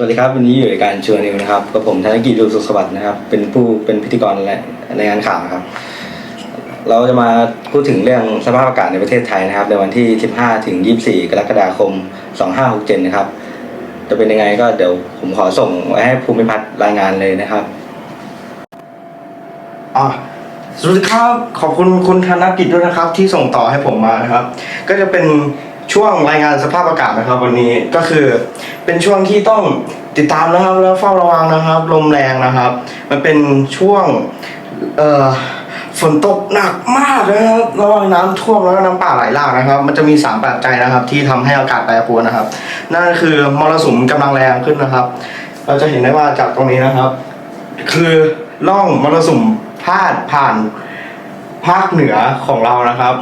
สวัสดีครับวันนี้อยู่ในการชวนนิวนะครับกับผมธนกิจดูสุขสวัสดิ์นะครับ เป็นผู้เป็นพิธีกรและในงานข่าวครับ เราจะมาพูดถึงเรื่องสภาพอากาศในประเทศไทยนะครับ ในวันที่ 15 ถึง 24 กรกฎาคม 2567 นะครับ จะเป็นยังไงก็เดี๋ยวผมขอส่งไว้ให้ภูมิพัฒน์รายงานเลยนะครับอะสวัสดีครับขอบคุณคุณธนกิจด้วยนะครับ ที่ส่งต่อให้ผมมานะครับ ก็จะเป็น ช่วงรายงานสภาพอากาศนะครับ วันนี้ก็คือเป็นช่วงที่ต้องติดตามนะครับ แล้วเฝ้าระวังนะครับ ลมแรงนะครับ มันเป็นช่วงเอ่อฝนตกหนักมากนะครับระวังน้ำท่วมแล้วก็น้ำป่าไหลหลากนะครับ มันจะมีสามปัจจัยนะครับ ที่ทำให้อากาศแปรปรวนนะครับ นั่นก็คือมรสุมกำลังแรงขึ้นนะครับ เราจะเห็นได้ว่าจากตรงนี้นะครับ คือล่องมรสุมพาดผ่านภาคเหนือของเรานะครับ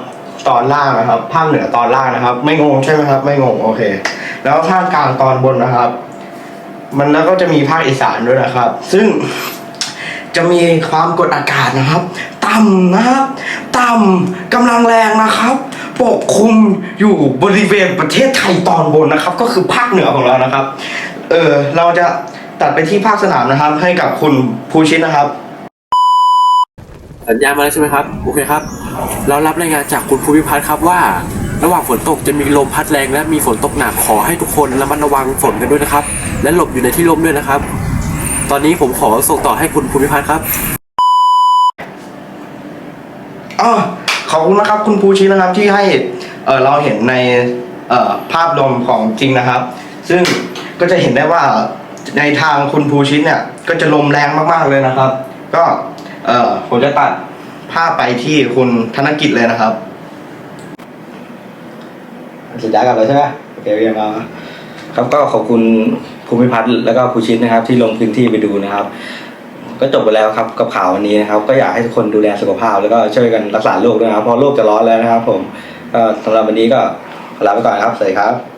ตอนล่างนะครับ ภาคเหนือตอนล่างนะครับ ไม่งงใช่ไหมครับ ไม่งงโอเค แล้วภาคกลางตอนบนนะครับ มันแล้วก็จะมีภาคอีสานด้วยนะครับ ซึ่งจะมีความกดอากาศนะครับ ต่ำนะครับ ต่ำกำลังแรงนะครับปกคลุมอยู่บริเวณประเทศไทยตอนบนนะครับ ก็คือภาคเหนือของเรานะครับ เออเราจะตัดไปที่ภาคสนามนะครับ ให้กับคุณภูชิตนะครับ สัญญาณมาแล้วใช่ไหมครับ โอเคครับ เรารับรายงานจากคุณภูมิพัฒน์ครับว่า ระหว่างฝนตกจะมีลมพัดแรงและมีฝนตกหนักขอให้ทุกคนระมัดระวังฝนกันด้วยนะครับ และหลบอยู่ในที่ร่มด้วยนะครับ ตอนนี้ผมขอส่งต่อให้คุณภูมิพัฒน์ครับอ๋อขอบคุณนะครับ คุณภูชิตนะครับที่ให้เออเราเห็นในเออภาพรวมของจริงนะครับ ซึ่งก็จะเห็นได้ว่าในทางคุณภูชิตเนี่ยก็จะลมแรงมากๆเลยนะครับ ก็ เอ่อผมจะตัดภาพไปที่คุณธนกิจเลยนะครับสัญญากันแล้วใช่ไหมโอเคเรียนมาครับก็ขอบคุณภูมิพัฒน์แล้วก็ภูชิตนะครับ ที่ลงพื้นที่ไปดูนะครับ ก็จบไปแล้วครับกับข่าววันนี้นะครับ ก็อยากให้ทุกคนดูแลสุขภาพ แล้วก็ช่วยกันรักษาโรคด้วยนะครับเพราะโรคจะร้อนแล้วนะครับ ผมก็สำหรับวันนี้ก็ลาไปก่อนครับสวัสดีครับ